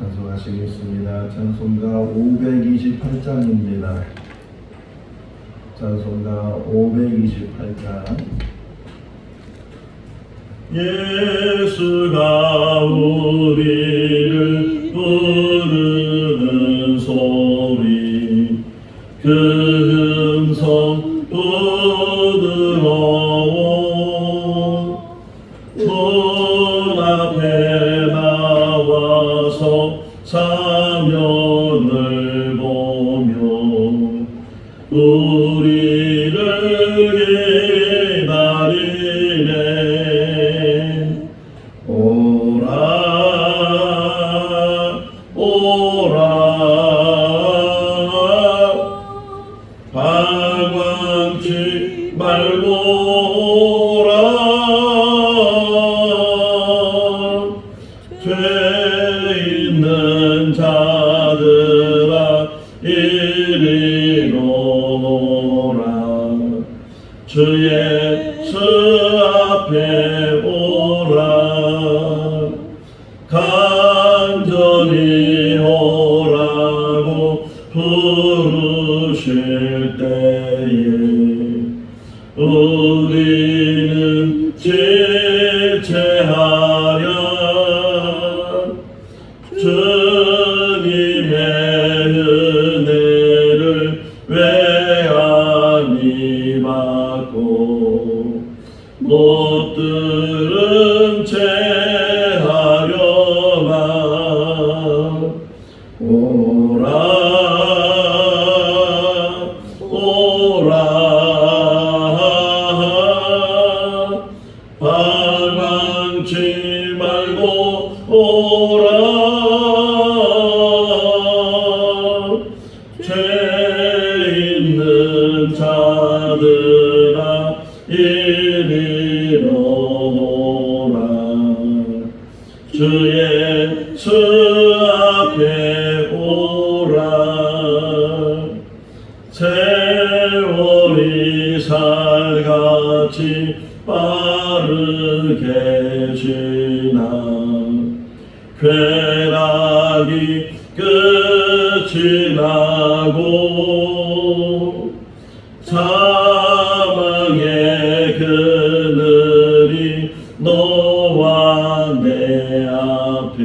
찬송하시겠습니다. 찬송가 528장입니다. 찬송가 528장 예수가 우리를 부르는 소리 그 음성 방황치 말고 못들 쾌락이 끝이 나고 사망의 그늘이 너와 내 앞에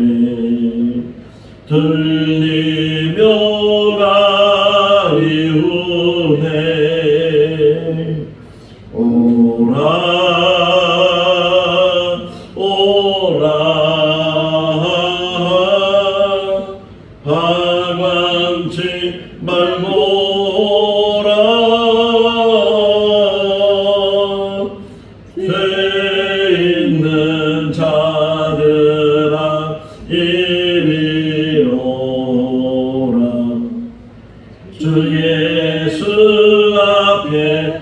들 앞에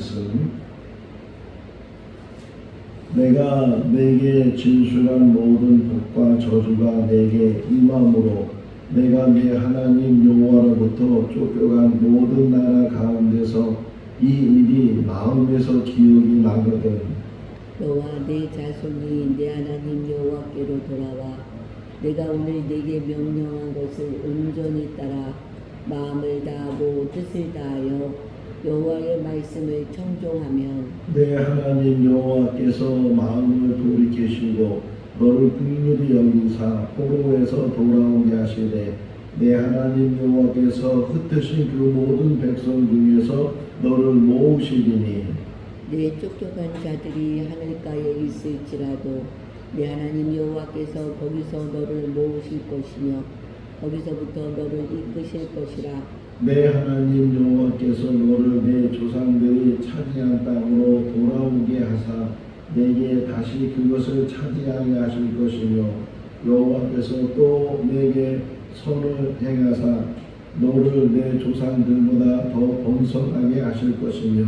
말씀 내가 내게 진술한 모든 복과 저주가 내게 임함으로 내가 네 하나님 여호와로부터 쫓겨간 모든 나라 가운데서 이 일이 마음에서 기억이 나거든. 너와 내 자손이 내 하나님 여호와께로 돌아와 내가 오늘 내게 명령한 것을 온전히 따라 마음을 다하고 뜻을 다하여 여호와의 말씀을 청종하면 내 하나님 여호와께서 마음을 돌이키시고 너를 긍휼히 여기사 포로에서 돌아오게 하시되 내 하나님 여호와께서 흩으신 그 모든 백성 중에서 너를 모으시리니. 내 쫓겨간 자들이 하늘가에 있을지라도 내 하나님 여호와께서 거기서 너를 모으실 것이며 거기서부터 너를 이끄실 것이라 내 하나님 여호와께서 너를 내 조상들이 차지한 땅으로 돌아오게 하사 내게 다시 그것을 차지하게 하실 것이며 여호와께서 또 내게 선을 행하사 너를 내 조상들보다 더 번성하게 하실 것이며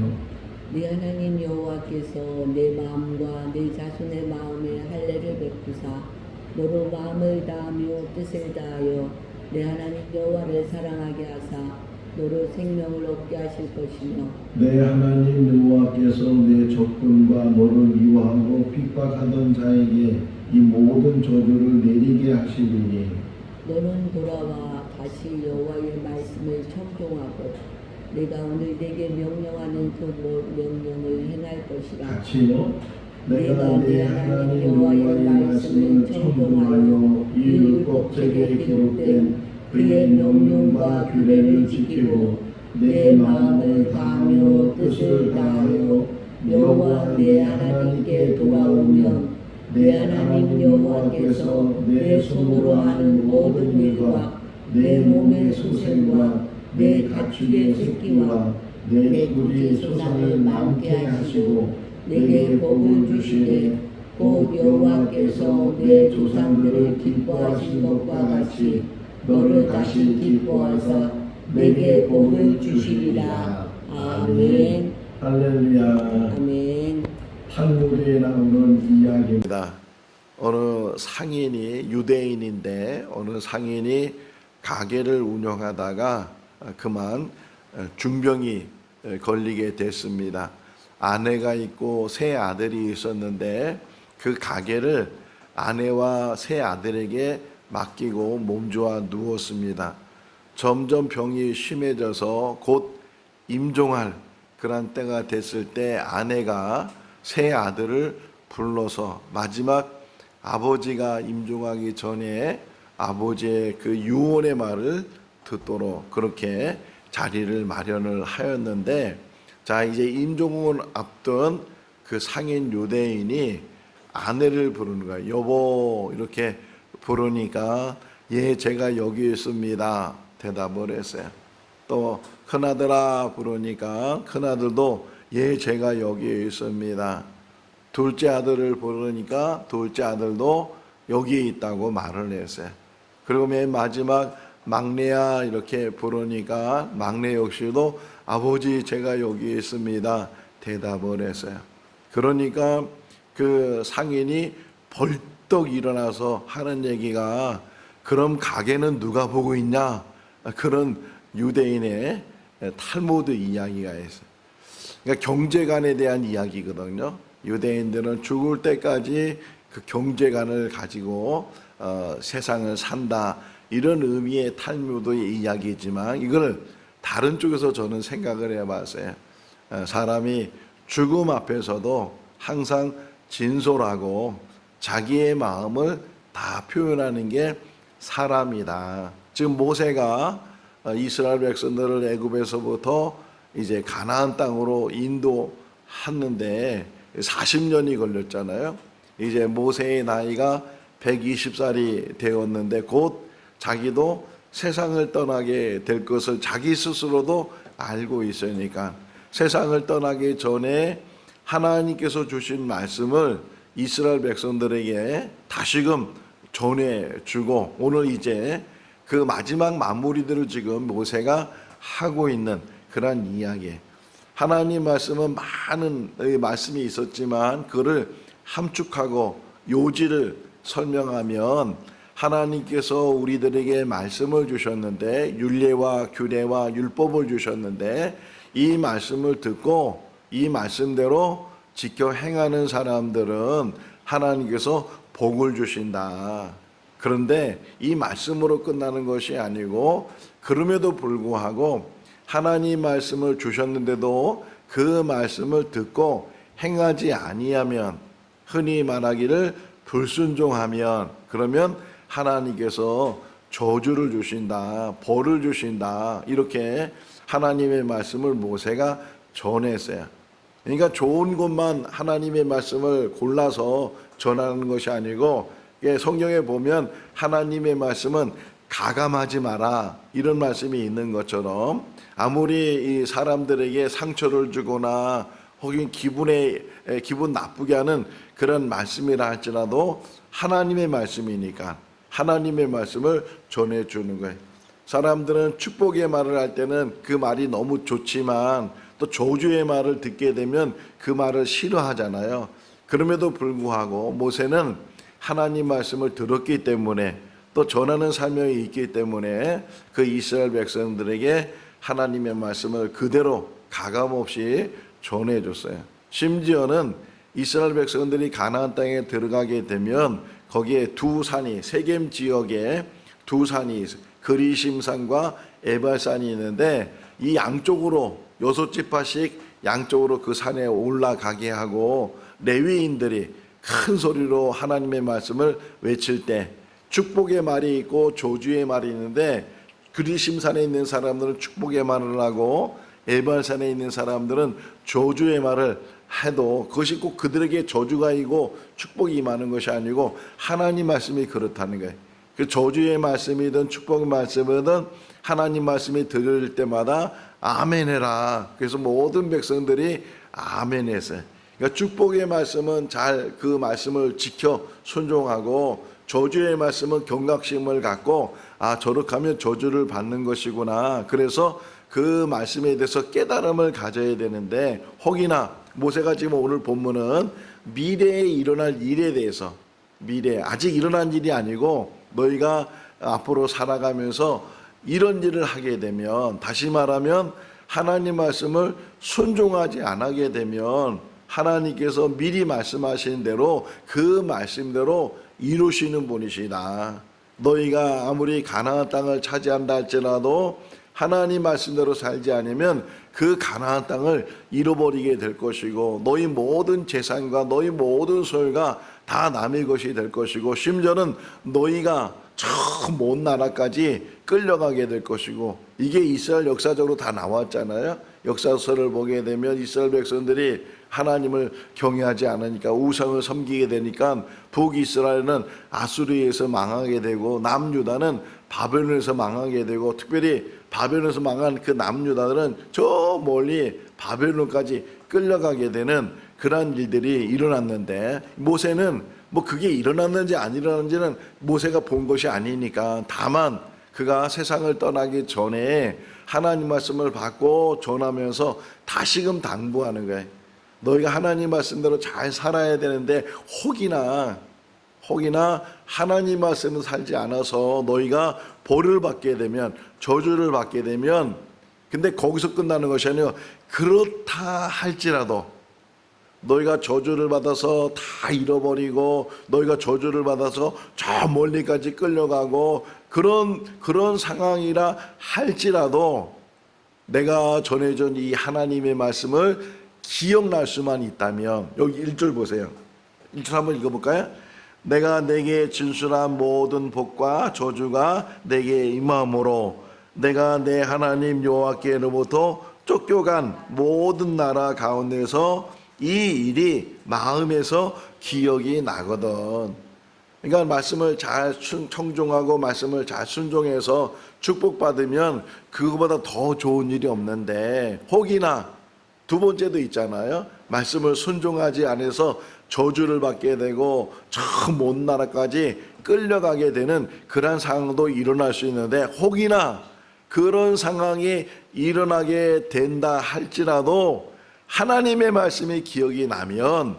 내 하나님 여호와께서 내 마음과 내 자손의 마음에 할례를 베푸사 너로 마음을 다하며 뜻을 다하여 내 하나님 여호와를 사랑하게 하사 너로 생명을 얻게 하실 것이며 내 하나님 여호와께서 내 적군과 너를 미워하고 핍박하던 자에게 이 모든 저주를 내리게 하시리니 너는 돌아와 다시 여호와의 말씀을 청종하고 내가 오늘 내게 명령하는 그 명령을 행할 것이라 같이요. 내가 내 하나님 여호와의 말씀을 청종하여 이 율법책에 기록된 그의 명령과 규례를 지키고 내 마음을 다하며 뜻을 다하여 여호와 내 하나님께 돌아오면 내 하나님 여호와께서 내 손으로 하는 모든 일과 내 몸의 소생과 내 가축의 새끼와 내 꿀이 소산을 많게 하시고 내게 복을 주시되 곧 여호와께서 내 조상들을 기뻐하신 것과 같이 너를 다시 기뻐하사 내게 복을 주시리라. 아멘. 할렐루야. 아멘. 탈무드에 나오는 이야기입니다. 어느 상인이 유대인인데 어느 상인이 가게를 운영하다가 그만 중병이 걸리게 됐습니다. 아내가 있고 세 아들이 있었는데 그 가게를 아내와 세 아들에게 맡기고 몸조아 누웠습니다. 점점 병이 심해져서 곧 임종할 그런 때가 됐을 때 아내가 세 아들을 불러서 마지막 아버지가 임종하기 전에 아버지의 그 유언의 말을 듣도록 그렇게 자리를 마련을 하였는데 자 이제 임종을 앞둔 그 상인 유대인이 아내를 부르는 거야 여보 이렇게 부르니까 예 제가 여기 있습니다. 대답을 했어요. 또 큰아들아 부르니까 큰아들도 예 제가 여기 있습니다. 둘째 아들을 부르니까 둘째 아들도 여기 있다고 말을 했어요. 그리고 맨 마지막 막내야 이렇게 부르니까 막내 역시도 아버지 제가 여기 있습니다. 대답을 했어요. 그러니까 그 상인이 벌 떡 일어나서 하는 얘기가 그럼 가게는 누가 보고 있냐 그런 유대인의 탈모드 이야기가 있어요. 그러니까 경제관에 대한 이야기거든요. 유대인들은 죽을 때까지 그 경제관을 가지고 어, 세상을 산다 이런 의미의 탈무드의 이야기지만 이걸 다른 쪽에서 저는 생각을 해봤어요. 어, 사람이 죽음 앞에서도 항상 진솔하고 자기의 마음을 다 표현하는 게 사람이다. 지금 모세가 어, 이스라엘 백성들을 애굽에서부터 이제 가나안 땅으로 인도했는데 40년이 걸렸잖아요. 이제 모세의 나이가 120살이 되었는데 곧 자기도 세상을 떠나게 될 것을 자기 스스로도 알고 있으니까 세상을 떠나기 전에 하나님께서 주신 말씀을 이스라엘 백성들에게 다시금 전해 주고 오늘 이제 그 마지막 마무리들을 지금 모세가 하고 있는 그런 이야기. 하나님 말씀은 많은 말씀이 있었지만 그를 함축하고 요지를 설명하면 하나님께서 우리들에게 말씀을 주셨는데 율례와 규례와 율법을 주셨는데 이 말씀을 듣고 이 말씀대로 지켜 행하는 사람들은 하나님께서 복을 주신다. 그런데 이 말씀으로 끝나는 것이 아니고 그럼에도 불구하고 하나님 말씀을 주셨는데도 그 말씀을 듣고 행하지 아니하면 흔히 말하기를 불순종하면 그러면 하나님께서 저주를 주신다, 벌을 주신다 이렇게 하나님의 말씀을 모세가 전했어요. 그러니까 좋은 것만 하나님의 말씀을 골라서 전하는 것이 아니고 예, 성경에 보면 하나님의 말씀은 가감하지 마라 이런 말씀이 있는 것처럼 아무리 이 사람들에게 상처를 주거나 혹은 기분에 에, 기분 나쁘게 하는 그런 말씀이라 할지라도 하나님의 말씀이니까 하나님의 말씀을 전해 주는 거예요. 사람들은 축복의 말을 할 때는 그 말이 너무 좋지만 또 저주의 말을 듣게 되면 그 말을 싫어하잖아요. 그럼에도 불구하고 모세는 하나님 말씀을 들었기 때문에 또 전하는 사명이 있기 때문에 그 이스라엘 백성들에게 하나님의 말씀을 그대로 가감 없이 전해 줬어요. 심지어는 이스라엘 백성들이 가나안 땅에 들어가게 되면 거기에 두 산이 세겜 지역에 두 산이. 그리심산과 에발산이 있는데 이 양쪽으로 여섯 지파씩 양쪽으로 그 산에 올라가게 하고 레위인들이 큰 소리로 하나님의 말씀을 외칠 때 축복의 말이 있고 조주의 말이 있는데 그리심산에 있는 사람들은 축복의 말을 하고 에발산에 있는 사람들은 조주의 말을 해도 그것이 꼭 그들에게 저주가 있고 축복이 임하는 것이 아니고 하나님 말씀이 그렇다는 거예요. 그 저주의 말씀이든 축복의 말씀이든 하나님 말씀이 들을 때마다 아멘 해라. 그래서 모든 백성들이 아멘 했어요. 그러니까 축복의 말씀은 잘 그 말씀을 지켜 순종하고 저주의 말씀은 경각심을 갖고 아 저렇게 하면 저주를 받는 것이구나. 그래서 그 말씀에 대해서 깨달음을 가져야 되는데 혹이나 모세가 지금 오늘 본문은 미래에 일어날 일에 대해서 미래 아직 일어난 일이 아니고 너희가 앞으로 살아가면서 이런 일을 하게 되면 다시 말하면 하나님 말씀을 순종하지 않게 되면 하나님께서 미리 말씀하신 대로 그 말씀대로 이루시는 분이시다. 너희가 아무리 가나안 땅을 차지한다 할지라도 하나님 말씀대로 살지 않으면 그 가나안 땅을 잃어버리게 될 것이고 너희 모든 재산과 너희 모든 소유가 다 남의 것이 될 것이고 심지어는 너희가 저 먼 나라까지 끌려가게 될 것이고 이게 이스라엘 역사적으로 다 나왔잖아요. 역사서를 보게 되면 이스라엘 백성들이 하나님을 경외하지 않으니까 우상을 섬기게 되니까 북이스라엘은 아수르에서 망하게 되고 남유다는 바벨론에서 망하게 되고 특별히 바벨론에서 망한 그 남유다들은 저 멀리 바벨론까지 끌려가게 되는 그러한 일들이 일어났는데 모세는 뭐 그게 일어났는지 안 일어났는지는 모세가 본 것이 아니니까 다만 그가 세상을 떠나기 전에 하나님 말씀을 받고 전하면서 다시금 당부하는 거예요. 너희가 하나님 말씀대로 잘 살아야 되는데 혹이나 혹이나 하나님 말씀을 살지 않아서 너희가 벌을 받게 되면 저주를 받게 되면 근데 거기서 끝나는 것이 아니라 그렇다 할지라도 너희가 저주를 받아서 다 잃어버리고 너희가 저주를 받아서 저 멀리까지 끌려가고 그런 그런 상황이라 할지라도 내가 전해준 이 하나님의 말씀을 기억날 수만 있다면 여기 1절 보세요. 1절 한번 읽어볼까요? 내가 내게 진술한 모든 복과 저주가 내게 임함으로 내가 내 하나님 여호와께로부터 쫓겨간 모든 나라 가운데서 이 일이 마음에서 기억이 나거든. 그러니까 말씀을 잘 순- 청종하고 말씀을 잘 순종해서 축복받으면 그거보다 더 좋은 일이 없는데 혹이나 두 번째도 있잖아요. 말씀을 순종하지 않아서 저주를 받게 되고 저 먼 나라까지 끌려가게 되는 그러한 상황도 일어날 수 있는데 혹이나 그런 상황이 일어나게 된다 할지라도 하나님의 말씀이 기억이 나면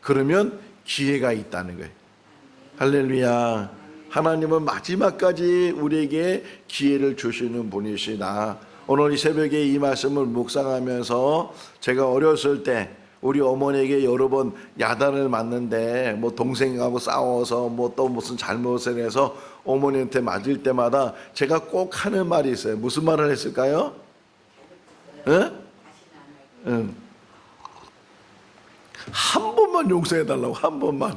그러면 기회가 있다는 거예요. 할렐루야. 하나님은 마지막까지 우리에게 기회를 주시는 분이시다. 오늘 이 새벽에 이 말씀을 묵상하면서 제가 어렸을 때 우리 어머니에게 여러 번 야단을 맞는데 뭐 동생하고 싸워서 뭐 또 무슨 잘못을 해서 어머니한테 맞을 때마다 제가 꼭 하는 말이 있어요. 무슨 말을 했을까요? 응? 응. 한 번만 용서해 달라고 한 번만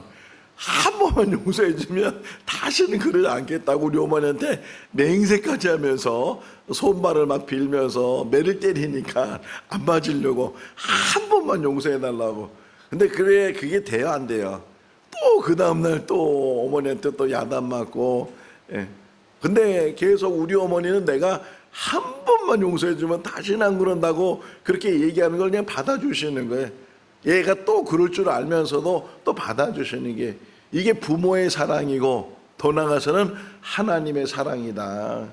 한 번만 용서해 주면 다시는 그러지 않겠다고 우리 어머니한테 맹세까지 하면서 손발을 막 빌면서 매를 때리니까 안 맞으려고 한 번만 용서해 달라고 근데 그래 그게 돼요 안 돼요 또 그 다음날 또 어머니한테 또 야단 맞고 예. 근데 계속 우리 어머니는 내가 한 번만 용서해 주면 다시는 안 그런다고 그렇게 얘기하는 걸 그냥 받아주시는 거예요. 얘가 또 그럴 줄 알면서도 또 받아주시는 게 이게 부모의 사랑이고 더 나아가서는 하나님의 사랑이다.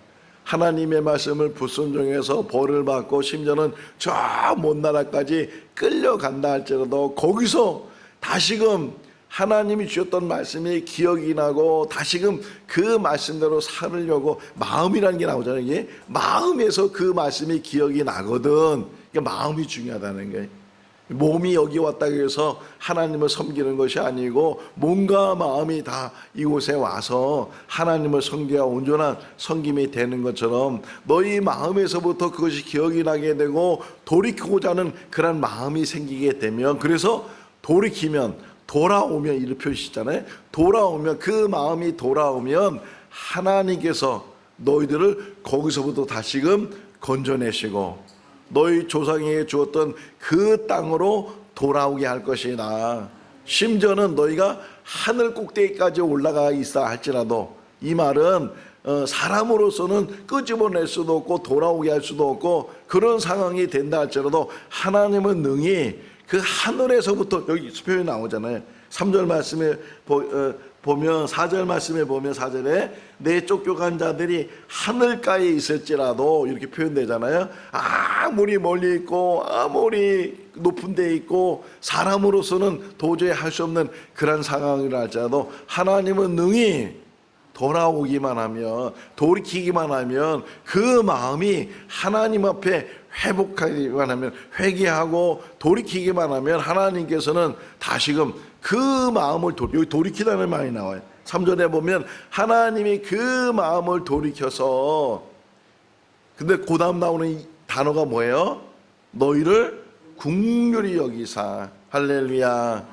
하나님의 말씀을 불순종해서 벌을 받고 심지어는 저 먼 나라까지 끌려간다 할지라도 거기서 다시금 하나님이 주셨던 말씀이 기억이 나고 다시금 그 말씀대로 살으려고 마음이라는 게 나오잖아요. 이게 마음에서 그 말씀이 기억이 나거든. 그러니까 마음이 중요하다는 거예요. 몸이 여기 왔다고 해서 하나님을 섬기는 것이 아니고 몸과 마음이 다 이곳에 와서 하나님을 섬겨야 온전한 섬김이 되는 것처럼 너희 마음에서부터 그것이 기억이 나게 되고 돌이키고자 하는 그런 마음이 생기게 되면 그래서 돌이키면 돌아오면 이렇게 표시잖아요. 돌아오면 그 마음이 돌아오면 하나님께서 너희들을 거기서부터 다시금 건져내시고 너희 조상에게 주었던 그 땅으로 돌아오게 할 것이다. 심지어는 너희가 하늘 꼭대기까지 올라가 있어 할지라도 이 말은 어, 사람으로서는 끄집어낼 수도 없고 돌아오게 할 수도 없고 그런 상황이 된다 할지라도 하나님은 능히 그 하늘에서부터 여기 표현이 나오잖아요. 3절 말씀에 보, 어, 보면 4절 말씀에 보면 4절에 내 쫓겨간 자들이 하늘가에 있을지라도 이렇게 표현되잖아요. 아무리 멀리 있고 아무리 높은 데 있고 사람으로서는 도저히 할 수 없는 그런 상황이라 할지라도 하나님은 능히 돌아오기만 하면 돌이키기만 하면 그 마음이 하나님 앞에 회복하기만 하면 회개하고 돌이키기만 하면 하나님께서는 다시금 그 마음을 도, 여기 돌이키다는 말이 나와요. 3절에 보면 하나님이 그 마음을 돌이켜서 근데 그 다음 나오는 이 단어가 뭐예요? 너희를 국률이 여기사 할렐루야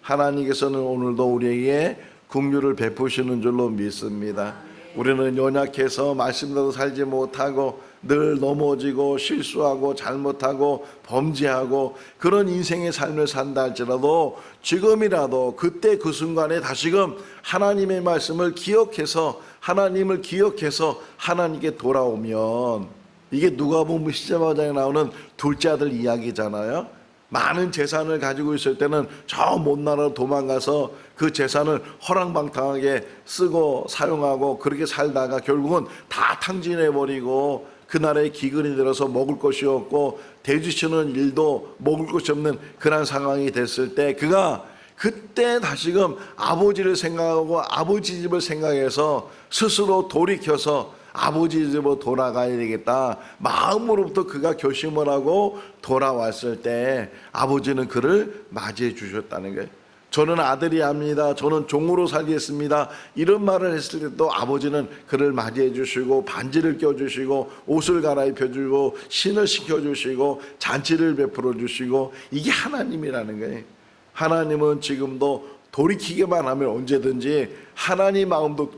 하나님께서는 오늘도 우리에게 국률을 베푸시는 줄로 믿습니다. 우리는 연약해서 말씀대로 살지 못하고 늘 넘어지고 실수하고 잘못하고 범죄하고 그런 인생의 삶을 산다 할지라도 지금이라도 그때 그 순간에 다시금 하나님의 말씀을 기억해서 하나님을 기억해서 하나님께 돌아오면 이게 누가복음 시제마장에 나오는 둘째 아들 이야기잖아요. 많은 재산을 가지고 있을 때는 저 먼 나라로 도망가서 그 재산을 허랑방탕하게 쓰고 사용하고 그렇게 살다가 결국은 다 탕진해 버리고 그 나라에 기근이 들어서 먹을 것이 없고 대주시는 일도 먹을 것이 없는 그런 상황이 됐을 때 그가 그때 다시금 아버지를 생각하고 아버지 집을 생각해서 스스로 돌이켜서 아버지 집으로 돌아가야 되겠다. 마음으로부터 그가 결심을 하고 돌아왔을 때 아버지는 그를 맞이해 주셨다는 거예요. 저는 아들이 압니다. 저는 종으로 살겠습니다. 이런 말을 했을 때도 아버지는 그를 맞이해 주시고 반지를 껴 주시고 옷을 갈아입혀 주고 신을 시켜 주시고 잔치를 베풀어 주시고 이게 하나님이라는 거예요. 하나님은 지금도 돌이키기만 하면 언제든지 하나님 마음도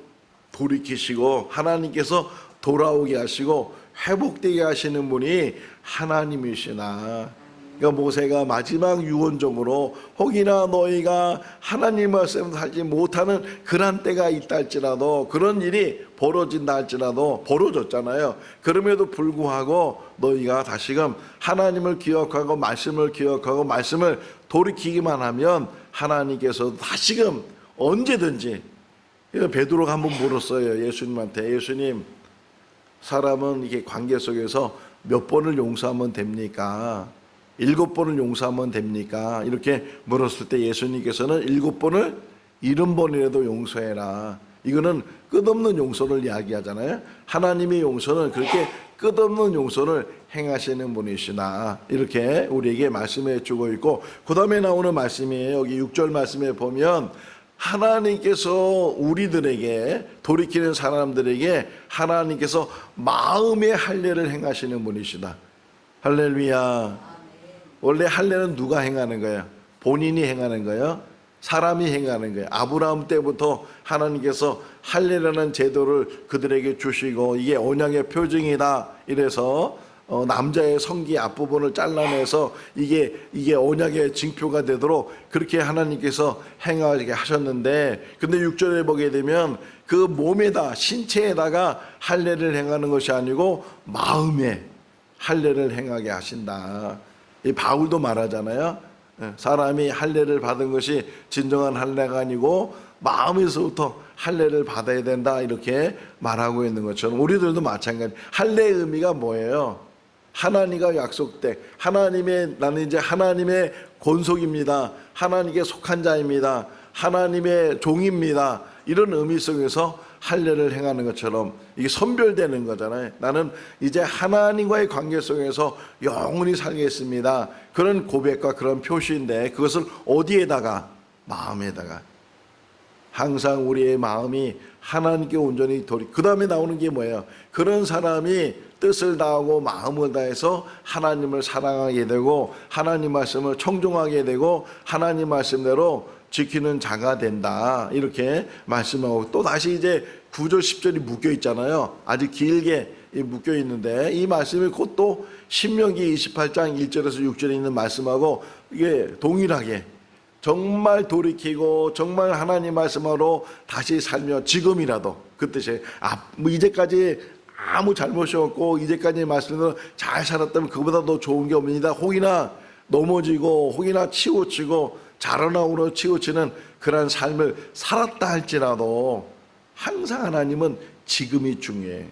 돌이키시고 하나님께서 돌아오게 하시고 회복되게 하시는 분이 하나님이시나 그러니까 모세가 마지막 유언적으로 혹이나 너희가 하나님 말씀 살지 못하는 그런 때가 있다 할지라도 그런 일이 벌어진다 할지라도 벌어졌잖아요. 그럼에도 불구하고 너희가 다시금 하나님을 기억하고 말씀을 기억하고 말씀을 돌이키기만 하면 하나님께서 다시금 언제든지 베드로가 한번 물었어요. 예수님한테 예수님 사람은 이게 관계 속에서 몇 번을 용서하면 됩니까? 일곱 번을 용서하면 됩니까? 이렇게 물었을 때 예수님께서는 일곱 번을 일흔 번이라도 용서해라. 이거는 끝없는 용서를 이야기하잖아요. 하나님의 용서는 그렇게 끝없는 용서를 행하시는 분이시나 이렇게 우리에게 말씀해 주고 있고 그 다음에 나오는 말씀이에요. 여기 6절 말씀에 보면 하나님께서 우리들에게 돌이키는 사람들에게 하나님께서 마음의 할례를 행하시는 분이시다. 할렐루야. 원래 할례는 누가 행하는 거예요? 본인이 행하는 거예요? 사람이 행하는 거예요. 아브라함 때부터 하나님께서 할례라는 제도를 그들에게 주시고 이게 언약의 표징이다. 이래서 어, 남자의 성기 앞부분을 잘라내서 이게 이게 언약의 징표가 되도록 그렇게 하나님께서 행하게 하셨는데 근데 6절에 보게 되면 그 몸에다 신체에다가 할례를 행하는 것이 아니고 마음에 할례를 행하게 하신다. 이 바울도 말하잖아요. 예, 사람이 할례를 받은 것이 진정한 할례가 아니고 마음에서부터 할례를 받아야 된다 이렇게 말하고 있는 것처럼 우리들도 마찬가지. 할례의 의미가 뭐예요? 하나님과 약속된 하나님의 나는 이제 하나님의 권속입니다. 하나님께 속한 자입니다. 하나님의 종입니다. 이런 의미 속에서 할례를 행하는 것처럼 이게 선별되는 거잖아요. 나는 이제 하나님과의 관계 속에서 영원히 살겠습니다. 그런 고백과 그런 표시인데 그것을 어디에다가 마음에다가 항상 우리의 마음이 하나님께 온전히 돌이 그 다음에 나오는 게 뭐예요? 그런 사람이 뜻을 다하고 마음을 다해서 하나님을 사랑하게 되고 하나님 말씀을 청종하게 되고 하나님 말씀대로 지키는 자가 된다 이렇게 말씀하고 또 다시 이제 9절 10절이 묶여 있잖아요 아주 길게 묶여 있는데 이 말씀이 곧 또 신명기 28장 1절에서 6절에 있는 말씀하고 이게 동일하게 정말 돌이키고 정말 하나님 말씀으로 다시 살며 지금이라도 그 뜻이에요. 아, 뭐 이제까지 아무 잘못이 없고 이제까지 말씀대로 잘 살았다면 그보다 더 좋은 게 없습니다. 혹이나 넘어지고 혹이나 치우치고 자라나오로 치우치는 그러한 삶을 살았다 할지라도 항상 하나님은 지금이 중요해.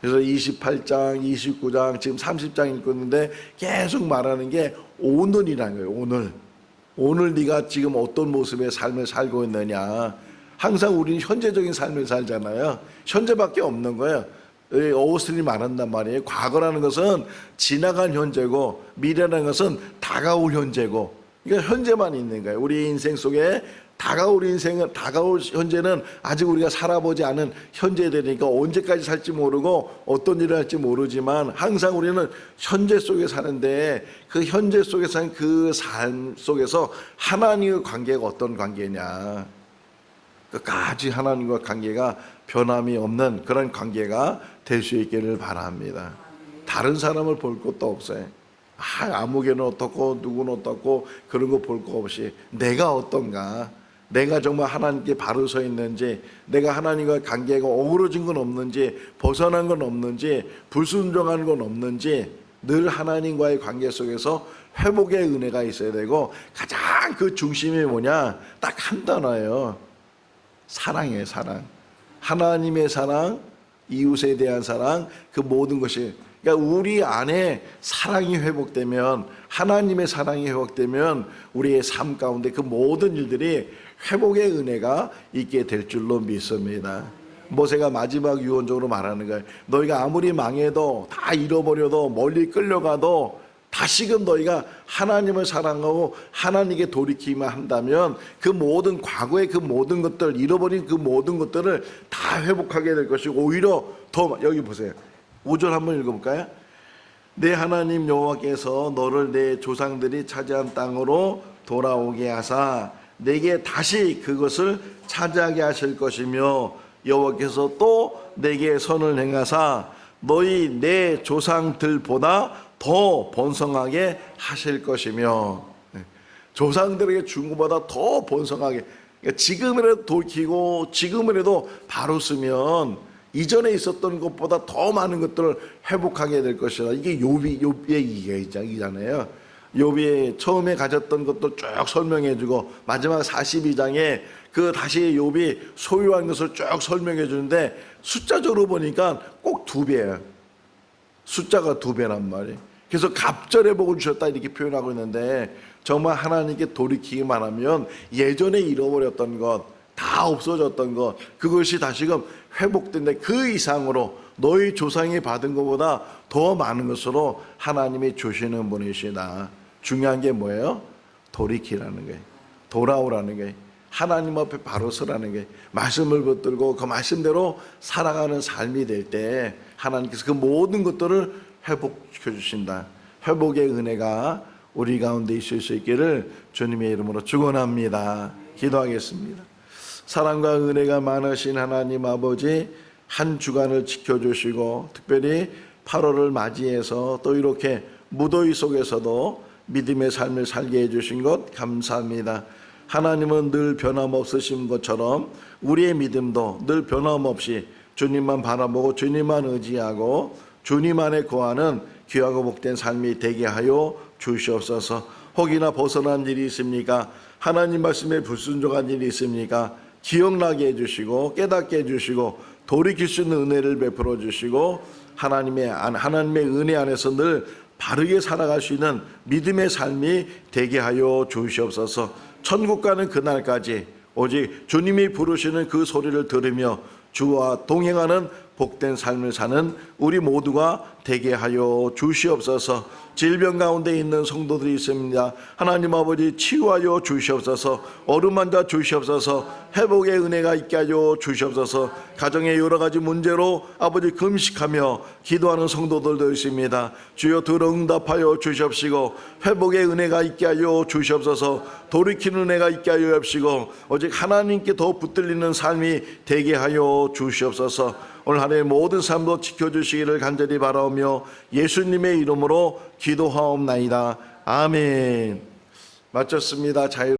그래서 28장, 29장, 지금 30장 읽고 있는데 계속 말하는 게 오늘이라는 거예요. 오늘. 오늘 네가 지금 어떤 모습의 삶을 살고 있느냐. 항상 우리는 현재적인 삶을 살잖아요. 현재밖에 없는 거예요. 어우스리 말한단 말이에요. 과거라는 것은 지나간 현재고 미래라는 것은 다가올 현재고 그러니까 현재만 있는 거예요. 우리 인생 속에 다가올 인생은 다가올 현재는 아직 우리가 살아보지 않은 현재되니까 언제까지 살지 모르고 어떤 일을 할지 모르지만 항상 우리는 현재 속에 사는데 그 현재 속에 사는 그 삶 속에서 하나님의 관계가 어떤 관계냐 끝까지 하나님과 관계가 변함이 없는 그런 관계가 될 수 있기를 바랍니다. 다른 사람을 볼 것도 없어요. 아, 아무개는 어떻고 누구는 어떻고 그런 거 볼 거 없이 내가 어떤가? 내가 정말 하나님께 바로 서 있는지 내가 하나님과 관계가 어우러진 건 없는지 벗어난 건 없는지 불순종한 건 없는지 늘 하나님과의 관계 속에서 회복의 은혜가 있어야 되고 가장 그 중심이 뭐냐? 딱 한 단어예요. 사랑이에요 사랑. 하나님의 사랑 이웃에 대한 사랑 그 모든 것이 그러니까 우리 안에 사랑이 회복되면 하나님의 사랑이 회복되면 우리의 삶 가운데 그 모든 일들이 회복의 은혜가 있게 될 줄로 믿습니다. 모세가 마지막 유언적으로 말하는 거예요. 너희가 아무리 망해도 다 잃어버려도 멀리 끌려가도 다시금 너희가 하나님을 사랑하고 하나님께 돌이키기만 한다면 그 모든 과거의 그 모든 것들 잃어버린 그 모든 것들을 다 회복하게 될 것이고 오히려 더 여기 보세요. 5절 한번 읽어볼까요? 내 하나님 여호와께서 너를 내 조상들이 차지한 땅으로 돌아오게 하사 내게 다시 그것을 차지하게 하실 것이며 여호와께서 또 내게 선을 행하사 너희 내 조상들보다 더 번성하게 하실 것이며 네. 조상들에게 준 것보다 더 번성하게 그러니까 지금이라도 돌이키고 지금이라도 바로 쓰면 이전에 있었던 것보다 더 많은 것들을 회복하게 될 것이다. 이게 욥이 욥의 이야기잖아요. 욥이 처음에 가졌던 것도 쭉 설명해주고 마지막 42장에 그 다시 욥이 소유한 것을 쭉 설명해 주는데 숫자적으로 보니까 꼭 두 배예요. 숫자가 두 배란 말이에요. 그래서 갑절의 복을 주셨다 이렇게 표현하고 있는데 정말 하나님께 돌이키기만 하면 예전에 잃어버렸던 것 다 없어졌던 것 그것이 다시금 회복된다 그 이상으로 너희 조상이 받은 것보다 더 많은 것으로 하나님이 주시는 분이시다. 중요한 게 뭐예요? 돌이키라는 거예요. 돌아오라는 거예요. 하나님 앞에 바로 서라는 게 말씀을 붙들고 그 말씀대로 살아가는 삶이 될 때 하나님께서 그 모든 것들을 회복시켜 주신다. 회복의 은혜가 우리 가운데 있을 수 있기를 주님의 이름으로 축원합니다. 기도하겠습니다. 사랑과 은혜가 많으신 하나님 아버지 한 주간을 지켜주시고 특별히 8월을 맞이해서 또 이렇게 무더위 속에서도 믿음의 삶을 살게 해주신 것 감사합니다. 하나님은 늘 변함없으신 것처럼 우리의 믿음도 늘 변함없이 주님만 바라보고 주님만 의지하고 주님 안에 거하는 귀하고 복된 삶이 되게 하여 주시옵소서. 혹이나 벗어난 일이 있습니까? 하나님 말씀에 불순종한 일이 있습니까? 기억나게 해주시고 깨닫게 해주시고 돌이킬 수 있는 은혜를 베풀어 주시고 하나님의 안 하나님의 은혜 안에서 늘 바르게 살아갈 수 있는 믿음의 삶이 되게 하여 주시옵소서. 천국 가는 그날까지 오직 주님이 부르시는 그 소리를 들으며 주와 동행하는 복된 삶을 사는 우리 모두가 되게 하여 주시옵소서. 질병 가운데 있는 성도들이 있습니다. 하나님 아버지 치유하여 주시옵소서. 어루만져 주시옵소서. 회복의 은혜가 있게 하여 주시옵소서. 가정의 여러 가지 문제로 아버지 금식하며 기도하는 성도들도 있습니다. 주여 들어 응답하여 주시옵시고 회복의 은혜가 있게 하여 주시옵소서. 돌이키는 은혜가 있게 하여 주시고 오직 하나님께 더 붙들리는 삶이 되게 하여 주시옵소서. 오늘 하루의 모든 삶도 지켜주시기를 간절히 바라 오며 예수님의 이름으로 기도하옵나이다. 아멘. 마쳤습니다. 자유.